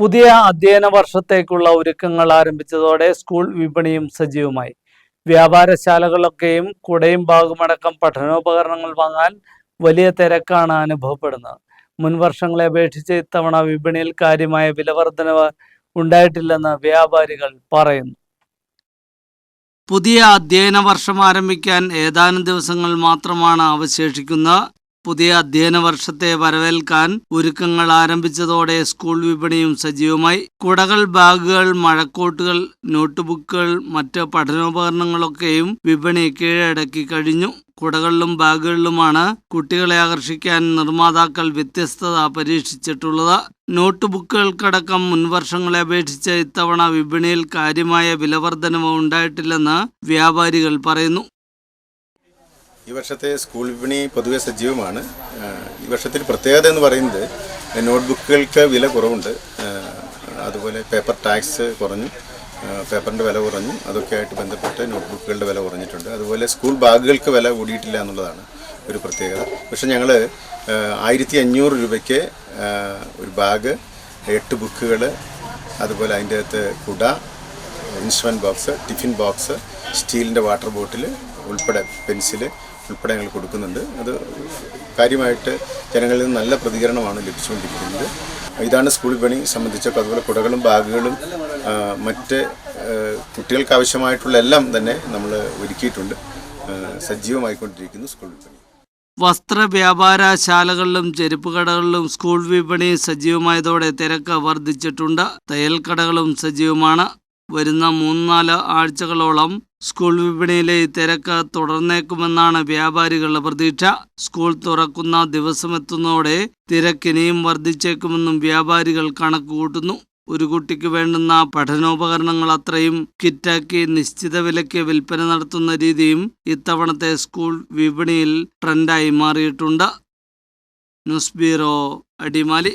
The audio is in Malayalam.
പുതിയ അധ്യയന വർഷത്തേക്കുള്ള ഒരുക്കങ്ങൾ ആരംഭിച്ചതോടെ സ്കൂൾ വിപണിയും സജീവമായി. വ്യാപാരശാലകളൊക്കെയും കുടയും ഭാഗമടക്കം പഠനോപകരണങ്ങൾ വാങ്ങാൻ വലിയ തിരക്കാണ് അനുഭവപ്പെടുന്നത്. മുൻ വർഷങ്ങളെ അപേക്ഷിച്ച് ഇത്തവണ വിപണിയിൽ കാര്യമായ വിലവർധനവ് ഉണ്ടായിട്ടില്ലെന്ന് വ്യാപാരികൾ പറയുന്നു. പുതിയ അധ്യയന വർഷം ആരംഭിക്കാൻ ഏതാനും ദിവസങ്ങൾ മാത്രമാണ് അവശേഷിക്കുന്നത്. പുതിയ അധ്യയന വർഷത്തെ വരവേൽക്കാൻ ഒരുക്കങ്ങൾ ആരംഭിച്ചതോടെ സ്കൂൾ വിപണിയും സജീവമായി. കുടകൾ ബാഗുകൾ മഴക്കോട്ടുകൾ നോട്ട്ബുക്കുകൾ മറ്റ് പഠനോപകരണങ്ങളൊക്കെയും വിപണി കീഴടക്കി കഴിഞ്ഞു. കുടകളിലും ബാഗുകളിലുമാണ് കുട്ടികളെ ആകർഷിക്കാൻ നിർമ്മാതാക്കൾ വ്യത്യസ്തത പരീക്ഷിച്ചിട്ടുള്ളത്. നോട്ട് ബുക്കുകൾക്കടക്കം മുൻവർഷങ്ങളെ അപേക്ഷിച്ച് ഇത്തവണ വിപണിയിൽ കാര്യമായ വിലവർധനവ് ഉണ്ടായിട്ടില്ലെന്ന് വ്യാപാരികൾ പറയുന്നു. ഈ വർഷത്തെ സ്കൂൾ വിപണി പൊതുവെ സജീവമാണ്. ഈ വർഷത്തിൽ പ്രത്യേകത എന്ന് പറയുന്നത് നോട്ട്ബുക്കുകൾക്ക് വില കുറവുണ്ട്. അതുപോലെ പേപ്പർ ടാക്സ് കുറഞ്ഞു. പേപ്പറിന്റെ വില കുറഞ്ഞു. അതൊക്കെ ആയിട്ട് ബന്ധപ്പെട്ട് നോട്ട്ബുക്കുകളുടെ വില കുറഞ്ഞിട്ടുണ്ട്. അതുപോലെ സ്കൂൾ ബാഗുകൾക്ക് വില കൂടിയിട്ടില്ല എന്നുള്ളതാണ് ഒരു പ്രത്യേകത. പക്ഷെ ഞങ്ങൾ ആയിരത്തി അഞ്ഞൂറ് രൂപയ്ക്ക് ഒരു ബാഗ് എട്ട് ബുക്കുകൾ അതുപോലെ അതിന്റെ അകത്ത് കുട ഇൻസ്ട്രുമെന്റ് ബോക്സ് ടിഫിൻ ബോക്സ് സ്റ്റീലിന്റെ വാട്ടർ ബോട്ടിൽ ഉൾപ്പെടെ പെൻസിൽ ഉൾപ്പെടെ ഞങ്ങൾ കൊടുക്കുന്നുണ്ട് അത് കാര്യമായിട്ട് ജനങ്ങളിൽ നിന്ന് നല്ല പ്രതികരണമാണ് ലഭിച്ചുകൊണ്ടിരിക്കുന്നത്. ഇതാണ് സ്കൂൾ വിപണി സംബന്ധിച്ചൊക്കെ അതുപോലെ കുടകളും ബാഗുകളും മറ്റ് കുട്ടികൾക്ക് ആവശ്യമായിട്ടുള്ള എല്ലാം തന്നെ നമ്മൾ ഒരുക്കിയിട്ടുണ്ട്. സജീവമായിക്കൊണ്ടിരിക്കുന്നു സ്കൂൾ വിപണി വസ്ത്ര വ്യാപാരശാലകളിലും ചെരുപ്പ് കടകളിലും സ്കൂൾ വിപണി സജീവമായതോടെ തിരക്ക് വർദ്ധിച്ചിട്ടുണ്ട്. തയ്യൽ കടകളും സജീവമാണ്. വരുന്ന മൂന്നാൽ ആഴ്ചകളോളം സ്കൂൾ വിപണിയിലെ തിരക്ക് തുടർന്നേക്കുമെന്നാണ് വ്യാപാരികളുടെ പ്രതീക്ഷ. സ്കൂൾ തുറക്കുന്ന ദിവസമെത്തുന്നതോടെ തിരക്ക് ഇനിയും വർദ്ധിച്ചേക്കുമെന്നും വ്യാപാരികൾ കണക്ക് കൂട്ടുന്നു ഒരു കുട്ടിക്ക് വേണ്ടുന്ന പഠനോപകരണങ്ങൾ അത്രയും കിറ്റാക്കി നിശ്ചിത വിലയ്ക്ക് വിൽപ്പന നടത്തുന്ന രീതിയും ഇത്തവണത്തെ സ്കൂൾ വിപണിയിൽ ട്രെൻഡായി മാറിയിട്ടുണ്ട്. News bureau Adimali.